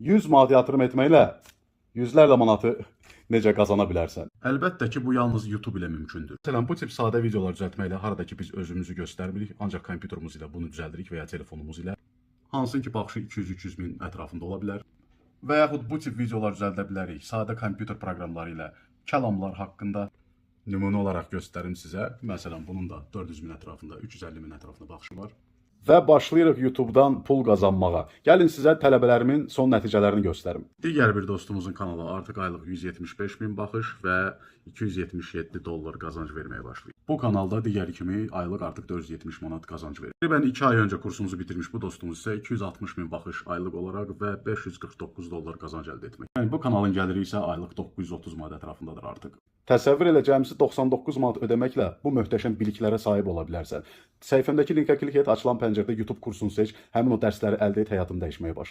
100 manat yatırım etməklə yüzlərlə manatı necə qazana bilərsən? Əlbəttə ki, bu yalnız YouTube ilə mümkündür. Məsələn, bu tip sadə videolar düzəltməklə harada ki biz özümüzü göstərmirik, ancaq kompüterimiz ilə bunu düzəldirik və ya telefonumuz ilə. Hansın ki, baxışı 200-300 min ətrafında ola bilər. Və yaxud bu tip videolar düzəldə bilərik sadə kompüter proqramları ilə kəlamlar haqqında nümunə olaraq göstərim sizə. Məsələn, bunun da 400 min ətrafında, 350 min ətrafında baxışı var. Və başlayırıq YouTube-dan pul qazanmağa. Gəlin sizə tələbələrimin son nəticələrini göstərim. Digər bir dostumuzun kanalı artıq aylıq 175 min baxış və 277 dollar qazanc verməyə başlayıb. Bu kanalda digər kimi aylıq artıq 470 manat qazanc verir. Təqribən 2 ay öncə kursumuzu bitirmiş bu dostumuz isə 260 min baxış aylıq olaraq və 549 dollar qazanc əldə etmək. Yəni bu kanalın gəliri isə aylıq 930 manat ətrafındadır artıq. Təsəvvür elə cəmsi 99 manat ödəməklə bu möhtəşəm biliklərə sahib ola bilərsən. Səhifəmdəki linkə klik et, açılan pəncərədə YouTube kursunu seç, həmin o dərsləri əldə et, həyatını dəyişməyə başla.